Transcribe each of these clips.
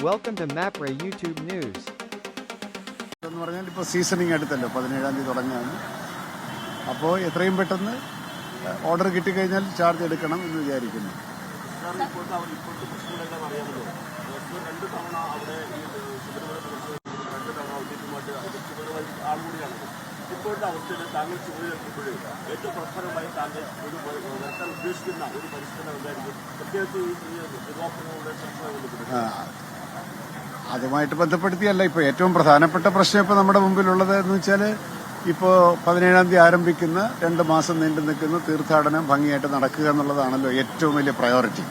Welcome to MAPRA YouTube News. എന്ന് പറഞ്ഞാൽ ഇപ്പോൾ സീസണിങ് അടുത്തല്ലോ പതിനേഴാം തീയതി തുടങ്ങുകയാണ് അപ്പോൾ എത്രയും പെട്ടെന്ന് ഓർഡർ കിട്ടിക്കഴിഞ്ഞാൽ ചാർജ് എടുക്കണം എന്ന് വിചാരിക്കുന്നു സാർ ഇപ്പോഴത്തെ അവസ്ഥയിൽ താങ്കൾ ചുമതല എടുക്കുമ്പോഴേ ഏറ്റവും പ്രധാനമായി താങ്കൾ ഒരു വരുത്താൻ ഉദ്ദേശിക്കുന്ന ഒരു പരിഷ്കരണം എന്തായിരിക്കും പ്രത്യേകിച്ച് ഈ ഈ ചർച്ചകൾ അതുമായിട്ട് ബന്ധപ്പെടുത്തിയല്ല. ഇപ്പോൾ ഏറ്റവും പ്രധാനപ്പെട്ട പ്രശ്നം ഇപ്പോൾ നമ്മുടെ മുമ്പിലുള്ളത് എന്ന് വെച്ചാൽ ഇപ്പോൾ പതിനേഴാം തീയതി ആരംഭിക്കുന്ന രണ്ട് മാസം നീണ്ടു നിൽക്കുന്ന തീർത്ഥാടനം ഭംഗിയായിട്ട് നടക്കുക എന്നുള്ളതാണല്ലോ ഏറ്റവും വലിയ പ്രയോറിറ്റി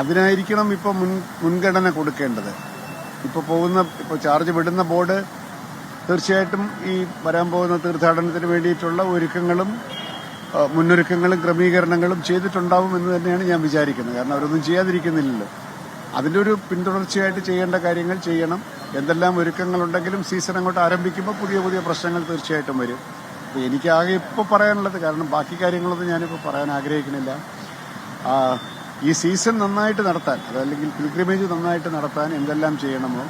അതിനായിരിക്കണം ഇപ്പോൾ മുൻ മുൻഗണന കൊടുക്കേണ്ടത്. ഇപ്പോൾ പോകുന്ന ഇപ്പോൾ ചാർജ് വിടുന്ന ബോർഡ് തീർച്ചയായിട്ടും ഈ വരാൻ പോകുന്ന തീർത്ഥാടനത്തിന് വേണ്ടിയിട്ടുള്ള ഒരുക്കങ്ങളും മുന്നൊരുക്കങ്ങളും ക്രമീകരണങ്ങളും ചെയ്തിട്ടുണ്ടാവും എന്ന് തന്നെയാണ് ഞാൻ വിചാരിക്കുന്നത്. കാരണം അവരൊന്നും ചെയ്യാതിരിക്കുന്നില്ലല്ലോ. അതിന്റെ ഒരു പിന്തുടർച്ചയായിട്ട് ചെയ്യേണ്ട കാര്യങ്ങൾ ചെയ്യണം. എന്തെല്ലാം ഒരുക്കങ്ങളുണ്ടെങ്കിലും സീസൺ അങ്ങോട്ട് ആരംഭിക്കുമ്പോൾ പുതിയ പുതിയ പ്രശ്നങ്ങൾ തീർച്ചയായിട്ടും വരും. അപ്പോൾ എനിക്കാകെ ഇപ്പോൾ പറയാനുള്ളത് കാരണം ബാക്കി കാര്യങ്ങളൊന്നും ഞാനിപ്പോൾ പറയാൻ ആഗ്രഹിക്കുന്നില്ല. ഈ സീസൺ നന്നായിട്ട് നടത്താൻ അതല്ലെങ്കിൽ പിൽഗ്രിമേജ് നന്നായിട്ട് നടത്താൻ എന്തെല്ലാം ചെയ്യണമോ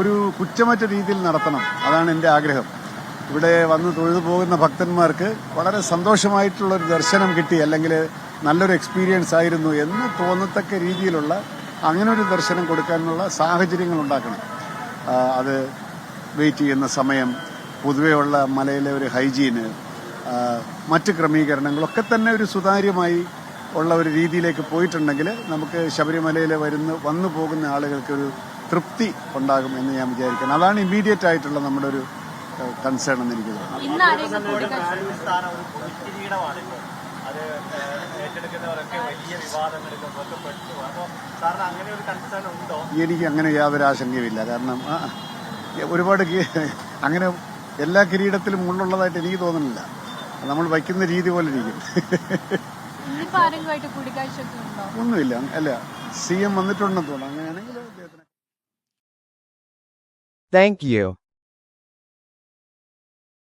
ഒരു കുറ്റമറ്റ രീതിയിൽ നടത്തണം. അതാണ് എന്റെ ആഗ്രഹം. ഇവിടെ വന്ന് തൊഴുതു പോകുന്ന ഭക്തന്മാർക്ക് വളരെ സന്തോഷമായിട്ടുള്ളൊരു ദർശനം കിട്ടി അല്ലെങ്കിൽ നല്ലൊരു എക്സ്പീരിയൻസ് ആയിരുന്നു എന്ന് തോന്നത്തക്ക രീതിയിലുള്ള അങ്ങനെ ഒരു ദർശനം കൊടുക്കാനുള്ള സാഹചര്യങ്ങൾ ഉണ്ടാക്കണം. അത് വെയിറ്റ് ചെയ്യുന്ന സമയം പൊതുവെയുള്ള മലയിലെ ഒരു ഹൈജീന് മറ്റ് ക്രമീകരണങ്ങളൊക്കെ തന്നെ ഒരു സുതാര്യമായി ഉള്ള ഒരു രീതിയിലേക്ക് പോയിട്ടുണ്ടെങ്കിൽ നമുക്ക് ശബരിമലയിൽ വരുന്ന വന്നു പോകുന്ന ആളുകൾക്ക് ഒരു തൃപ്തി ഉണ്ടാകും എന്ന് ഞാൻ വിചാരിക്കുന്നു. അതാണ് ഇമ്മീഡിയറ്റ് ആയിട്ടുള്ള നമ്മുടെ ഒരു കൺസേൺ എന്ന് എനിക്ക് തോന്നുന്നു. ഏറ്റെടുക്കുന്നവരൊക്കെ വലിയ വിവാദങ്ങളിലും ഒക്കെ പെട്ടു. അപ്പോൾ സാറിന് അങ്ങനെ ഒരു കൺസേൺ ഉണ്ടോ? എനിക്ക് അങ്ങനെ യാതൊരു ആശങ്കയുമില്ല. കാരണം ഒരുപാട് അങ്ങനെ എല്ലാ കിരീടത്തിലും മുള്ളുള്ളതായിട്ട് എനിക്ക് തോന്നുന്നില്ല. നമ്മൾ വയ്ക്കുന്ന രീതി പോലെ ഇരിക്കും. ഒന്നുമില്ല. അല്ല സി എം വന്നിട്ടുണ്ടെന്ന് തോന്നുന്നു. അങ്ങനെയാണെങ്കിൽ അദ്ദേഹത്തിന് Thank you.